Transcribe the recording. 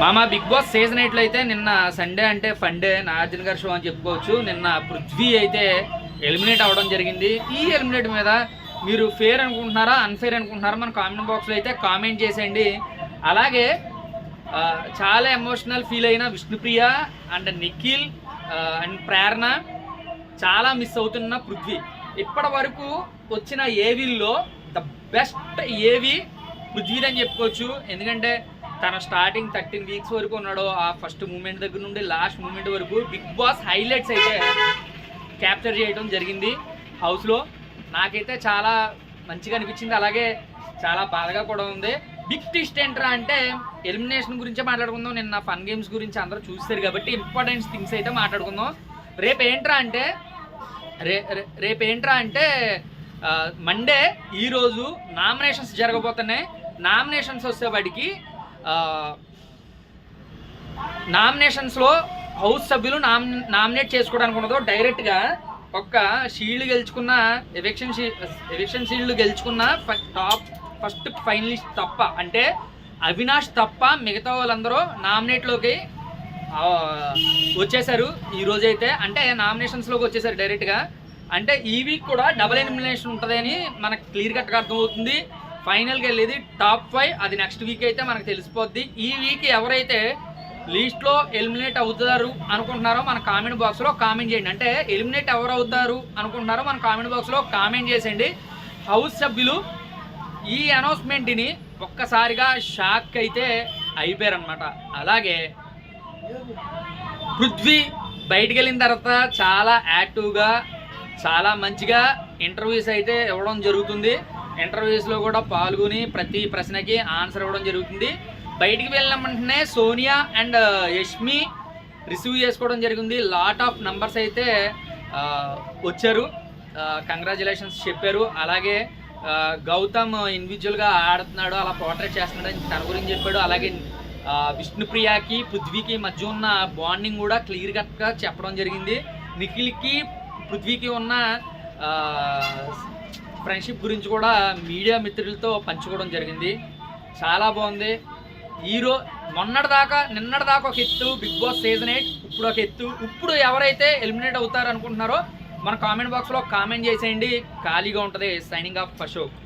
మామ big boss season ఎయిట్లో అయితే నిన్న సండే అంటే ఫండే నాగార్జున గారి షో అని చెప్పుకోవచ్చు. నిన్న పృథ్వీ అయితే ఎలిమినేట్ అవ్వడం జరిగింది. ఈ ఎలిమినేట్ మీద మీరు ఫేర్ అనుకుంటున్నారా అన్ఫేర్ అనుకుంటున్నారా మన కామెంట్ బాక్స్లో అయితే కామెంట్ చేసేయండి. అలాగే చాలా ఎమోషనల్ ఫీల్ అయిన విష్ణుప్రియ అండ్ నిఖిల్ అండ్ ప్రేరణ చాలా మిస్ అవుతున్న పృథ్వీ. ఇప్పటి వరకు వచ్చిన ఏవీల్లో ద బెస్ట్ ఏవి పృథ్వీ అని చెప్పుకోవచ్చు. ఎందుకంటే తన స్టార్టింగ్ థర్టీన్ వీక్స్ వరకు ఉన్నాడు ఆ ఫస్ట్ మూమెంట్ దగ్గర నుండి లాస్ట్ మూమెంట్ వరకు బిగ్ బాస్ హైలైట్స్ అయితే క్యాప్చర్ చేయడం జరిగింది హౌస్లో నాకైతే చాలా మంచిగా అనిపించింది. అలాగే చాలా బాధగా కూడా ఉంది. బిగ్ ట్విస్ట్ ఏంట్రా అంటే ఎలిమినేషన్ గురించే మాట్లాడుకుందాం. నిన్న ఫన్ గేమ్స్ గురించి అందరూ చూస్తారు కాబట్టి ఇంపార్టెంట్ థింగ్స్ అయితే మాట్లాడుకుందాం. రేపు ఏంట్రా అంటే రే రే- రేపు ఏంట్రా అంటే మండే ఈరోజు నామినేషన్స్ జరగబోతున్నాయి. నామినేషన్స్ వచ్చేవాడికి నామినేషన్స్లో హౌస్ సభ్యులు నామ్ నామినేట్ చేసుకోవడానికి ఉండదు డైరెక్ట్గా ఒక్క షీల్డ్ గెలుచుకున్న ఎవిక్షన్ షీ ఎవిక్షన్ షీల్డ్ గెలుచుకున్న టాప్ ఫస్ట్ ఫైనలిస్ట్ తప్ప అంటే అవినాష్ తప్ప మిగతా వాళ్ళందరూ నామినేట్లోకి వచ్చేసారు ఈరోజైతే అంటే నామినేషన్స్లోకి వచ్చేసారు డైరెక్ట్గా. అంటే ఈ వీక్ కూడా డబుల్ ఎలిమినేషన్ ఉంటుంది అని మనకు క్లియర్ కట్గా అర్థమవుతుంది. ఫైనల్కి వెళ్ళేది టాప్ ఫైవ్ అది నెక్స్ట్ వీక్ అయితే మనకు తెలిసిపోద్ది. ఈ వీక్ ఎవరైతే లీస్ట్లో ఎలిమినేట్ అవుతారు అనుకుంటున్నారో మన కామెంట్ బాక్స్లో కామెంట్ చేయండి. అంటే ఎలిమినేట్ ఎవరు అవుతారు అనుకుంటున్నారో మన కామెంట్ బాక్స్లో కామెంట్ చేసేయండి. హౌస్ సభ్యులు ఈ అనౌన్స్మెంట్ని ఒక్కసారిగా షాక్ అయితే అయిపోయారనమాట అలాగే పృథ్వీ బయటికి వెళ్ళిన తర్వాత చాలా యాక్టివ్గా చాలా మంచిగా ఇంటర్వ్యూస్ అయితే ఇవ్వడం జరుగుతుంది. ఇంటర్వ్యూస్లో కూడా పాల్గొని ప్రతి ప్రశ్నకి ఆన్సర్ ఇవ్వడం జరుగుతుంది. బయటికి వెళ్ళిన వెంటనే Sonia and uh, Yashmi receive చేసుకోవడం జరిగింది. లాట్ ఆఫ్ నంబర్స్ అయితే uh, వచ్చారు. Uh, కంగ్రాచులేషన్స్ చెప్పారు. అలాగే గౌతమ్ ఇండివిజువల్గా ఆడుతున్నాడు అలా పోర్ట్రేట్ చేస్తున్నాడు అని తన గురించి చెప్పాడు. అలాగే విష్ణుప్రియకి పృథ్వీకి మధ్య ఉన్న బాండింగ్ కూడా క్లియర్ కట్గా చెప్పడం జరిగింది. నిఖిల్కి పృథ్వీకి ఉన్న ఫ్రెండ్షిప్ గురించి కూడా మీడియా మిత్రులతో పంచుకోవడం జరిగింది. చాలా బాగుంది. ఈరో మొన్నటి దాకా నిన్నటి దాకా ఒక ఎత్తు బిగ్ బాస్ సీజన్ ఎయిట్ ఇప్పుడు ఒక ఎత్తు. ఇప్పుడు ఎవరైతే ఎలిమినేట్ అవుతారు అనుకుంటున్నారో మన కామెంట్ బాక్స్లో కామెంట్ చేసేయండి. ఖాళీగా ఉంటుంది సైనింగ్ ఆఫ్ అశోక్